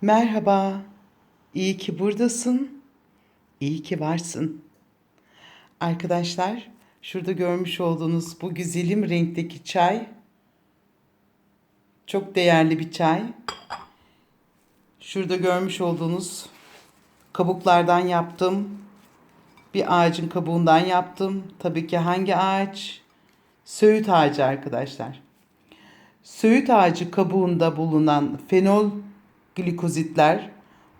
Merhaba. İyi ki buradasın. İyi ki varsın. Arkadaşlar, şurada görmüş olduğunuz bu güzelim renkteki çay çok değerli bir çay. Şurada görmüş olduğunuz kabuklardan yaptım. Bir ağacın kabuğundan yaptım. Tabii ki hangi ağaç? Söğüt ağacı arkadaşlar. Söğüt ağacı kabuğunda bulunan fenol glikozitler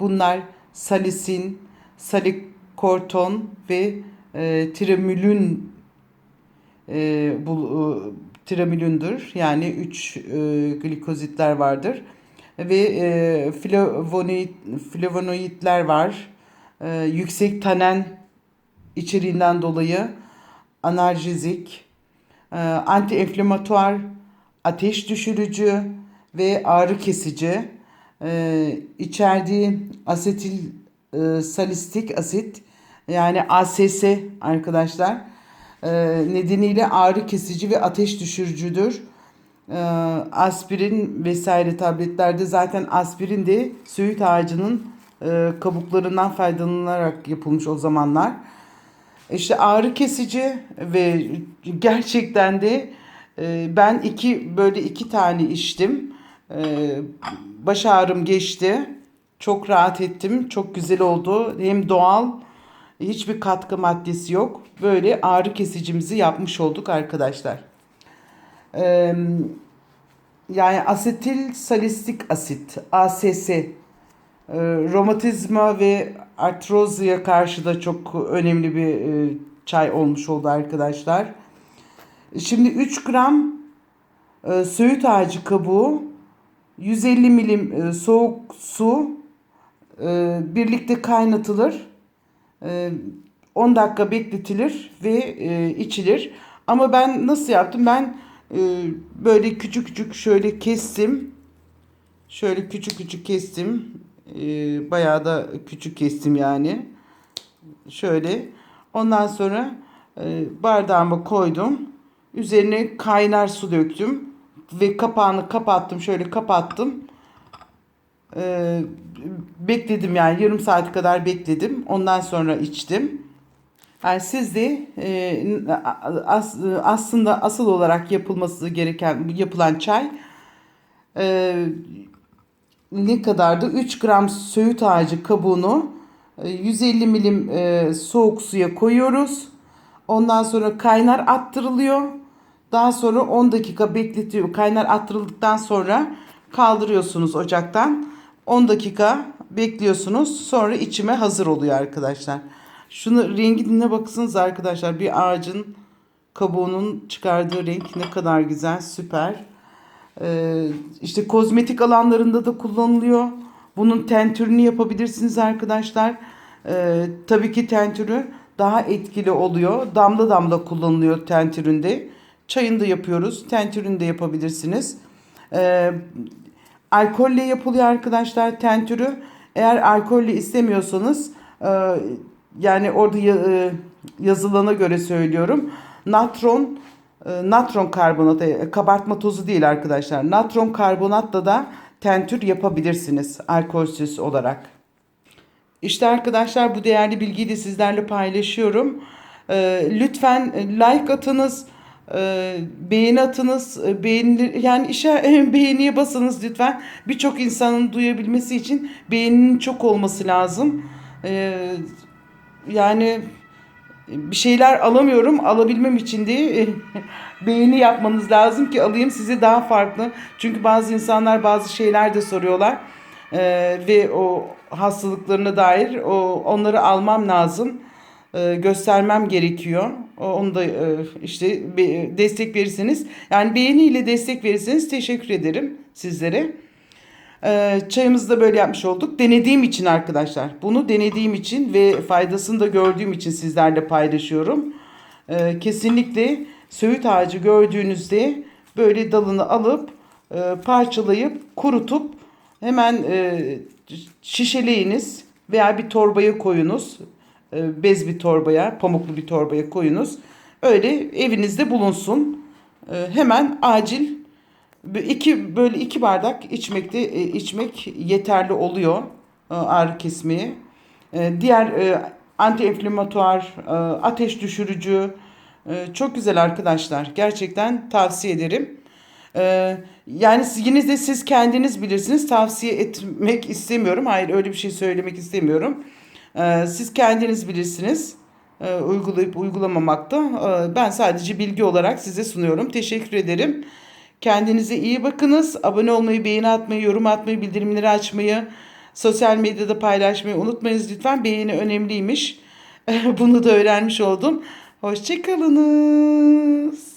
bunlar salisin, salikorton ve e, trimülün e, bu e, trimülündür. Yani 3 e, glikozitler vardır. Ve e, flavonoid, flavonoidler var. E, yüksek tanen içeriğinden dolayı analjezik, e, anti-enflamatuar, ateş düşürücü ve ağrı kesici e, içerdiği asetil e, salistik asit yani ASS arkadaşlar e, nedeniyle ağrı kesici ve ateş düşürücüdür. E, aspirin vesaire tabletlerde zaten aspirin de söğüt ağacının e, kabuklarından faydalanılarak yapılmış o zamanlar. İşte ağrı kesici ve gerçekten de e, ben iki böyle iki tane içtim. E, baş ağrım geçti. Çok rahat ettim. Çok güzel oldu. Hem doğal hiçbir katkı maddesi yok. Böyle ağrı kesicimizi yapmış olduk arkadaşlar. E, yani asetil salistik asit ASS e, romatizma ve artrozya karşı da çok önemli bir e, çay olmuş oldu arkadaşlar. Şimdi 3 gram e, söğüt ağacı kabuğu 150 milim e, soğuk su e, birlikte kaynatılır. E, 10 dakika bekletilir ve e, içilir. Ama ben nasıl yaptım? Ben e, böyle küçük küçük şöyle kestim. Şöyle küçük küçük kestim. E, bayağı da küçük kestim yani. Şöyle. Ondan sonra e, bardağıma koydum. Üzerine kaynar su döktüm ve kapağını kapattım. Şöyle kapattım. Ee, bekledim yani yarım saat kadar bekledim. Ondan sonra içtim. Yani siz de e, as, aslında asıl olarak yapılması gereken yapılan çay e, ne kadardı? 3 gram söğüt ağacı kabuğunu e, 150 milim e, soğuk suya koyuyoruz. Ondan sonra kaynar attırılıyor. Daha sonra 10 dakika bekletiyor. Kaynar attırıldıktan sonra kaldırıyorsunuz ocaktan. 10 dakika bekliyorsunuz. Sonra içime hazır oluyor arkadaşlar. Şunu rengine baksanız arkadaşlar. Bir ağacın kabuğunun çıkardığı renk ne kadar güzel. Süper. Ee, işte kozmetik alanlarında da kullanılıyor. Bunun tentürünü yapabilirsiniz arkadaşlar. Ee, tabii ki tentürü daha etkili oluyor. Damla damla kullanılıyor tentüründe. Çayını da yapıyoruz. Tentürünü de yapabilirsiniz. Ee, alkolle yapılıyor arkadaşlar tentürü. Eğer alkolle istemiyorsanız e, yani orada ya, e, yazılana göre söylüyorum. Natron e, natron karbonat e, kabartma tozu değil arkadaşlar. Natron karbonatla da tentür yapabilirsiniz alkolsüz olarak. İşte arkadaşlar bu değerli bilgiyi de sizlerle paylaşıyorum. Ee, lütfen like atınız, e, beğeni atınız, e, beğeni yani işe beğeniye basınız lütfen. Birçok insanın duyabilmesi için beğeninin çok olması lazım. Ee, yani bir şeyler alamıyorum. Alabilmem için de beğeni yapmanız lazım ki alayım size daha farklı. Çünkü bazı insanlar bazı şeyler de soruyorlar. Ee, ve o hastalıklarına dair o onları almam lazım. Ee, göstermem gerekiyor. Onu da e, işte destek verirseniz yani beğeniyle destek verirseniz teşekkür ederim sizlere. Ee, çayımızı da böyle yapmış olduk. Denediğim için arkadaşlar. Bunu denediğim için ve faydasını da gördüğüm için sizlerle paylaşıyorum. Ee, kesinlikle söğüt ağacı gördüğünüzde böyle dalını alıp e, parçalayıp kurutup hemen e, şişeleyiniz veya bir torbaya koyunuz. E, bez bir torbaya, pamuklu bir torbaya koyunuz. Öyle evinizde bulunsun. E, hemen acil iki böyle iki bardak içmekte e, içmek yeterli oluyor e, ağrı kesmeye. E, diğer e, antiinflamatuar, e, ateş düşürücü e, çok güzel arkadaşlar. Gerçekten tavsiye ederim. Yani yine de siz kendiniz bilirsiniz. Tavsiye etmek istemiyorum. Hayır öyle bir şey söylemek istemiyorum. E, siz kendiniz bilirsiniz. E, uygulayıp uygulamamakta. E, ben sadece bilgi olarak size sunuyorum. Teşekkür ederim. Kendinize iyi bakınız. Abone olmayı, beğeni atmayı, yorum atmayı, bildirimleri açmayı, sosyal medyada paylaşmayı unutmayınız lütfen. Beğeni önemliymiş. Bunu da öğrenmiş oldum. Hoşçakalınız.